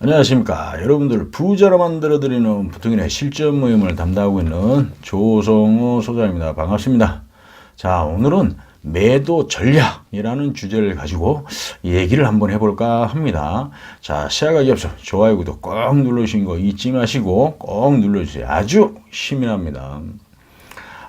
안녕하십니까. 여러분들 부자로 만들어드리는 부통인의 실전 모임을 담당하고 있는 조성호 소장입니다. 반갑습니다. 자, 오늘은 매도 전략이라는 주제를 가지고 얘기를 한번 해볼까 합니다. 자, 시작하기 앞서 좋아요, 구독 꼭 눌러주신 거 잊지 마시고 꼭 눌러주세요. 아주 납니다.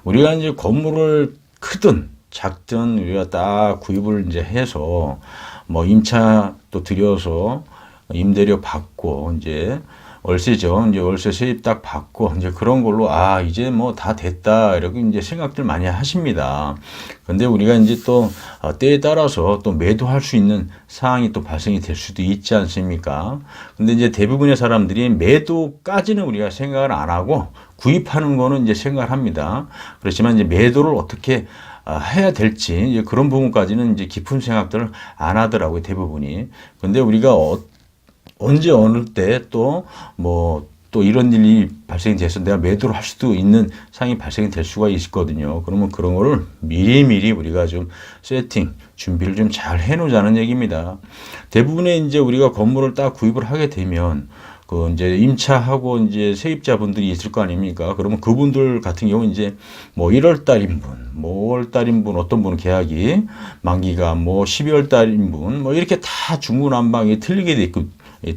우리가 이제 건물을 크든 작든 우리가 딱 구입을 이제 해서 뭐 임차 또 들여서 임대료 받고 이제 월세죠. 이제 월세 세입 딱 받고 이제 그런 걸로 아 이제 뭐 다 됐다 이렇게 이제 생각들 많이 하십니다. 근데 우리가 이제 또 어, 때에 따라서 또 매도할 수 있는 상황이 또 발생이 될 수도 있지 않습니까? 근데 이제 대부분의 사람들이 매도까지는 우리가 생각을 안 하고 구입하는 거는 이제 생각을 합니다. 그렇지만 이제 매도를 어떻게 아, 해야 될지 이제 그런 부분까지는 이제 깊은 생각들을 안 하더라고요 대부분이. 근데 우리가 어, 언제 어느 때 또 뭐 또 이런 일이 발생이 돼서 내가 매도를 할 수도 있는 상황이 발생이 될 수가 있거든요. 그러면 그런 거를 미리미리 우리가 좀 세팅, 준비를 좀 잘 해놓자는 얘기입니다. 대부분의 이제 우리가 건물을 딱 구입을 하게 되면 그 이제 임차하고 이제 세입자분들이 있을 거 아닙니까? 그러면 그분들 같은 경우 이제 뭐 1월 달인 분, 뭐 5월 달인 분, 어떤 분은 계약이 만기가 뭐 12월 달인 분, 뭐 이렇게 다 중구난방이 틀리게 돼 있고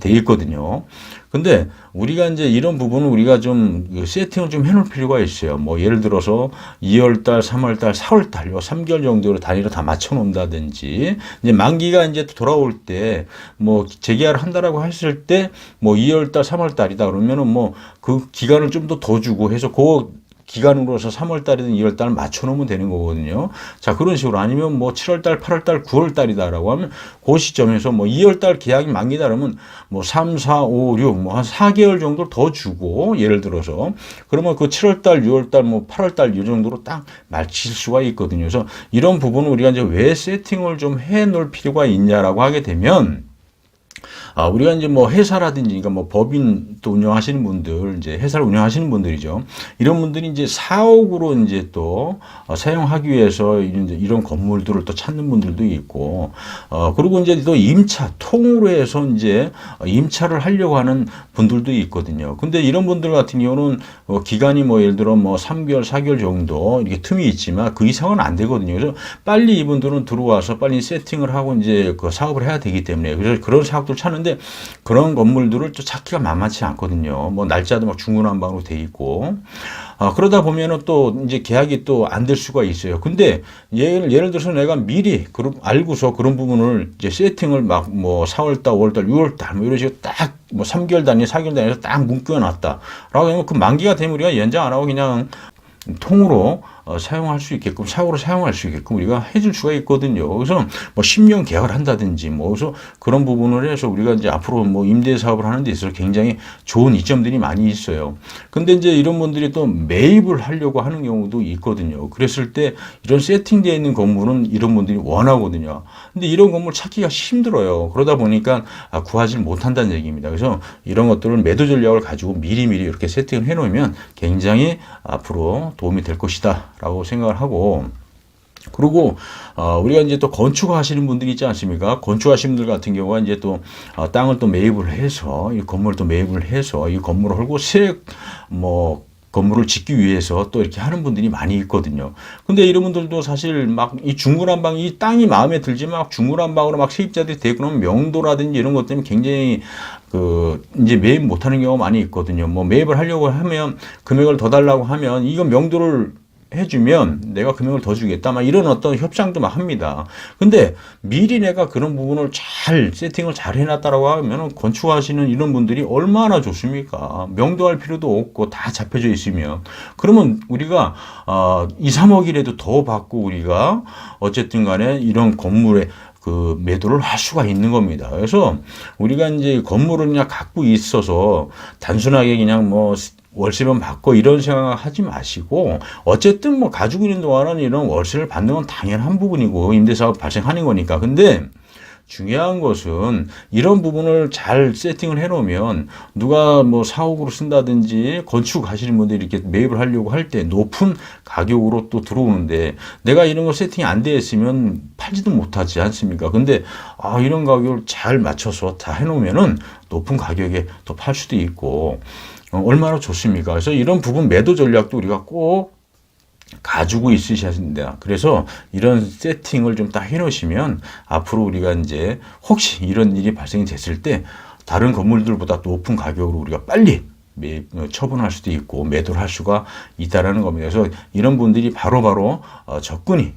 돼 있거든요. 근데 우리가 이제 이런 부분은 우리가 좀그 세팅을 좀 해놓을 필요가 있어요. 뭐 예를 들어서 2월 달, 3월 달, 4월 달, 요 3개월 정도로 단위로 다 맞춰 놓는다든지 이제 만기가 이제 돌아올 때 뭐 재계약을 한다라고 했을 때 뭐 2월 달, 3월 달이다 그러면은 뭐 그 기간을 좀 더 더 주고 해서 그 기간으로서 3월 달이든 2월 달 맞춰 놓으면 되는 거거든요. 자, 그런 식으로 아니면 뭐 7월 달, 8월 달, 9월 달이다라고 하면 그 시점에서 뭐 2월 달 계약이 만기다 그러면 뭐 3, 4, 5, 6, 뭐 한 4개월 정도 더 주고 예를 들어서 그러면 그 7월 달, 6월 달, 뭐 8월 달 이 정도로 딱 맞출 수가 있거든요. 그래서 이런 부분은 우리가 이제 왜 세팅을 좀 해 놓을 필요가 있냐라고 하게 되면 아, 우리가 이제 뭐 회사라든지, 그러니까 뭐 법인 또 운영하시는 분들, 이제 회사를 운영하시는 분들이죠. 이런 분들이 이제 사옥으로 이제 또 어, 사용하기 위해서 이제 이런 건물들을 또 찾는 분들도 있고, 어, 그리고 이제 또 임차, 통으로 해서 이제 임차를 하려고 하는 분들도 있거든요. 근데 이런 분들 같은 경우는 어, 기간이 뭐 예를 들어 뭐 3개월, 4개월 정도 이렇게 틈이 있지만 그 이상은 안 되거든요. 그래서 빨리 이분들은 들어와서 빨리 세팅을 하고 이제 그 사업을 해야 되기 때문에 그래서 그런 사업들 찾는 데 그런 건물들을 또 찾기가 만만치 않거든요. 뭐 날짜도 막 중구난방으로 돼 있고 아, 그러다 보면은 또 이제 계약이 또 안 될 수가 있어요. 근데 예를, 예를 들어서 내가 미리 그런 알고서 그런 부분을 이제 세팅을 막 뭐 4월달, 5월달, 6월달 뭐 이런 식으로 딱 뭐 3개월 단위, 4개월 단위에서 딱 묶여 놨다. 라고 하면 그 만기가 되면 우리가 연장 안 하고 그냥 통으로 어, 사용할 수 있게끔 사고로 사용할 수 있게끔 우리가 해줄 수가 있거든요. 그래서 뭐 10년 계약을 한다든지 뭐 그래서 그런 부분을 해서 우리가 이제 앞으로 뭐 임대 사업을 하는 데 있어서 굉장히 좋은 이점들이 많이 있어요. 근데 이제 이런 분들이 또 매입을 하려고 하는 경우도 있거든요. 그랬을 때 이런 세팅되어 있는 건물은 이런 분들이 원하거든요. 근데 이런 건물 찾기가 힘들어요. 그러다 보니까 아, 구하지 못한다는 얘기입니다. 그래서 이런 것들을 매도 전략을 가지고 미리미리 이렇게 세팅을 해 놓으면 굉장히 앞으로 도움이 될 것이다. 라고 생각을 하고 그리고 어, 우리가 이제 또 건축 하시는 분들이 있지 않습니까? 건축하시는 분들 같은 경우가 이제 또 어, 땅을 또 매입을 해서 이 건물을 또 매입을 해서 이 건물을 헐고 새뭐 건물을 짓기 위해서 또 이렇게 하는 분들이 많이 있거든요. 근데 이런 분들도 사실 막 이 중구난방 이 땅이 마음에 들지만 막 중구난방으로 막 세입자들이 되고 그러면 명도라든지 이런 것 때문에 굉장히 그 이제 매입 못하는 경우가 많이 있거든요. 뭐 매입을 하려고 하면 금액을 더 달라고 하면 이건 명도를 해주면 내가 금액을 더 주겠다. 막 이런 어떤 협상도 막 합니다. 근데 미리 내가 그런 부분을 잘 세팅을 잘 해놨다라고 하면 건축하시는 이런 분들이 얼마나 좋습니까? 명도할 필요도 없고 다 잡혀져 있으면. 그러면 우리가, 어, 2, 3억이라도 더 받고 우리가 어쨌든 간에 이런 건물에 그 매도를 할 수가 있는 겁니다. 그래서 우리가 이제 건물을 그냥 갖고 있어서 단순하게 그냥 뭐 월세만 받고 이런 생각을 하지 마시고 어쨌든 뭐 가지고 있는 동안은 이런 월세를 받는 건 당연한 부분이고 임대사업 발생하는 거니까. 근데 중요한 것은 이런 부분을 잘 세팅을 해놓으면 누가 뭐 사옥으로 쓴다든지 건축 하시는 분들이 이렇게 매입을 하려고 할 때 높은 가격으로 또 들어오는데 내가 이런 거 세팅이 안 되어 있으면 팔지도 못하지 않습니까? 근데 아, 이런 가격을 잘 맞춰서 다 해놓으면은 높은 가격에 또팔 수도 있고 어, 얼마나 좋습니까? 그래서 이런 부분 매도 전략도 우리가 꼭 가지고 있으셔야 된다. 그래서 이런 세팅을 좀딱 해놓으시면 앞으로 우리가 이제 혹시 이런 일이 발생이 됐을 때 다른 건물들보다 높은 가격으로 우리가 빨리 매, 어, 처분할 수도 있고 매도를 할 수가 있다라는 겁니다. 그래서 이런 분들이 바로바로 어, 접근이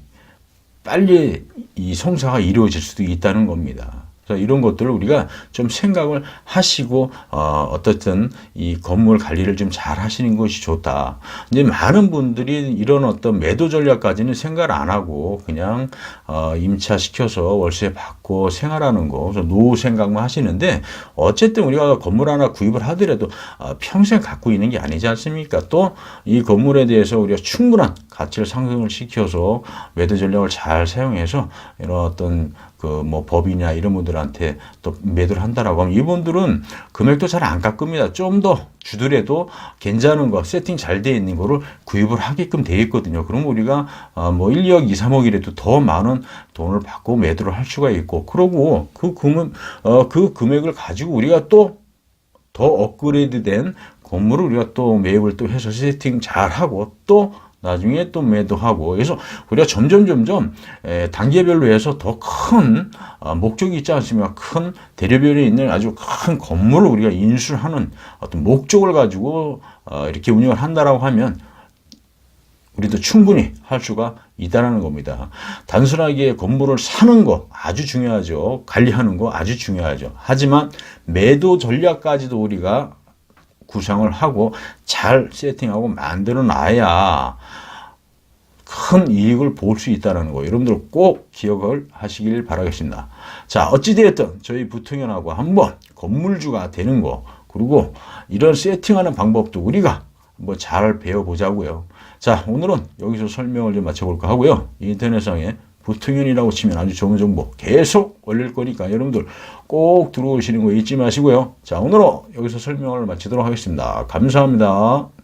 빨리 이 성사가 이루어질 수도 있다는 겁니다. 그래서 이런 것들을 우리가 좀 생각을 하시고 어, 어떻든 이 건물 관리를 좀 잘 하시는 것이 좋다. 근데 많은 분들이 이런 어떤 매도 전략까지는 생각을 안 하고 그냥 어, 임차 시켜서 월세 받고 생활하는 거, 그래서 노후 생각만 하시는데 어쨌든 우리가 건물 하나 구입을 하더라도 어, 평생 갖고 있는 게 아니지 않습니까? 또 이 건물에 대해서 우리가 충분한 가치를 상승을 시켜서 매도 전략을 잘 사용해서 이런 어떤 그 뭐 법인이나 이런 분들한테 또 매도를 한다라고 하면 이분들은 금액도 잘 안 깎습니다. 좀 더 주더라도 괜찮은 거 세팅 잘 돼 있는 거를 구입을 하게끔 돼 있거든요. 그럼 우리가 어뭐 1, 2억, 2, 3억이라도 더 많은 돈을 받고 매도를 할 수가 있고 그러고 그 금액 어그 금액을 가지고 우리가 또 더 업그레이드된 건물을 우리가 또 매입을 또 해서 세팅 잘 하고 또 나중에 또 매도하고 그래서 우리가 점점 점점 에, 단계별로 해서 더 큰 목적이 있지 않습니까? 큰 대려변에 있는 아주 큰 건물을 우리가 인수하는 어떤 목적을 가지고 어, 이렇게 운영을 한다라고 하면 우리도 충분히 할 수가 있다는 겁니다. 단순하게 건물을 사는 거 아주 중요하죠. 관리하는 거 아주 중요하죠. 하지만 매도 전략까지도 우리가 구상을 하고 잘 세팅하고 만들어 놔야 큰 이익을 볼 수 있다는 거 여러분들 꼭 기억을 하시길 바라겠습니다. 자 어찌되었든 저희 부통연하고 한번 건물주가 되는 거 그리고 이런 세팅하는 방법도 우리가 뭐잘 배워보자고요. 자 오늘은 여기서 설명을 좀 마쳐볼까 하고요. 인터넷상에 부통연이라고 치면 아주 좋은 정보 계속 올릴 거니까 여러분들 꼭 들어오시는 거 잊지 마시고요. 자 오늘은 여기서 설명을 마치도록 하겠습니다. 감사합니다.